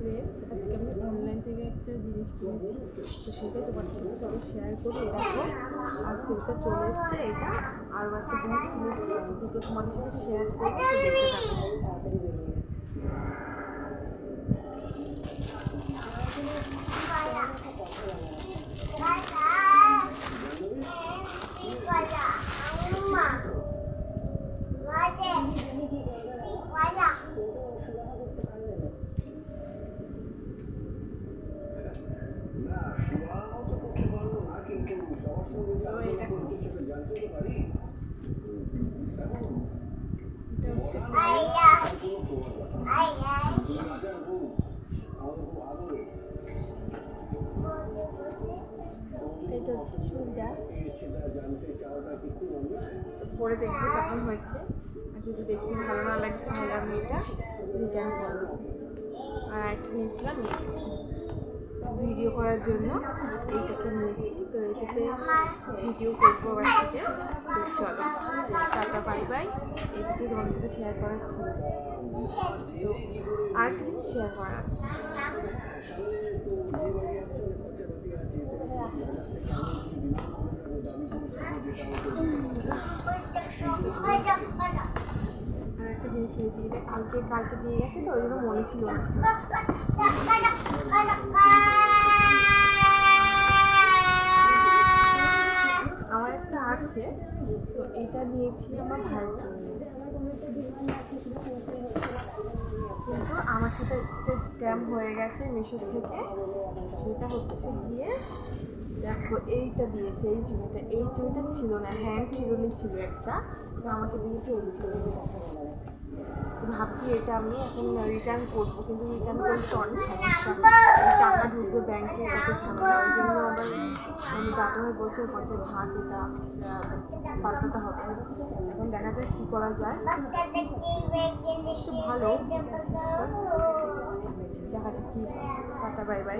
Friends আজকে আমি online থেকে একটা জিনিস কিনেছি। তো সেটাই তোমার সাথে চলো শেয়ার করি দেখো, আর সেটা চলে এসছে এটা। আরও একটা জিনিস কিনেছি, দুটো তোমাদের সাথে শেয়ার করব। তো দেখতে থাকো শোয়াও তো করতে পারব না কিন্তু সবার সঙ্গে যে আলোচনা করছ সেটা জানতে তো পারি এটা হচ্ছে সম্পূর্ণ তোমার ব্যাপার তুমি রাজার বউ আমাদের খুব আদরে এটা হচ্ছে চুড়িদার সেটা জানতে চাওয়াটা কি খুব অন্যায় পরে দেখব কেমন হয়েছে। আর যদি দেখি ভালো না লাগে, তাহলে আমি এটা রিটার্ন করব আর একটা নিয়েছিলাম ভিডিও করার জন্য, এইটাকে নিয়েছি তো এটাতে ভিডিও করব আবার থেকে। তো চলো, টাটা বাই বাই এইটাকে তোমাদের সাথে শেয়ার করার ছিল। তো আর একটা শেয়ার করার আছে? আর একটা জিনিস নিয়েছি এটা কালকে কালকে দিয়ে গেছে তো, ওই জন্য মনে ছিল না। আছে। তো এটা দিয়েছি আমার ভাইয়ের কিন্তু আমার সাথে স্ক্যাম হয়ে গেছে মিশো থেকে। সেটা হচ্ছে গিয়ে, দেখো এইটা দিয়েছে, এই চুড়িটা এই চুড়িটা ছিল না হ্যান্ড চিরুনি ছিল একটা। তো আমাকে দিয়েছে এই তো ভাবছি এটা আমি এখন রিটার্ন করব, কিন্তু রিটার্ন করতে অনেক সমস্যা ব্যাংকে কত ঝামেলা ওই জন্য আবার আমি ভাই বলছে বলছে থাক এটা পাল্টাতে হবে। এখন দেখা যায় কী করা যায়। ভালো। দেখা যাক কী টাটা বাই বাই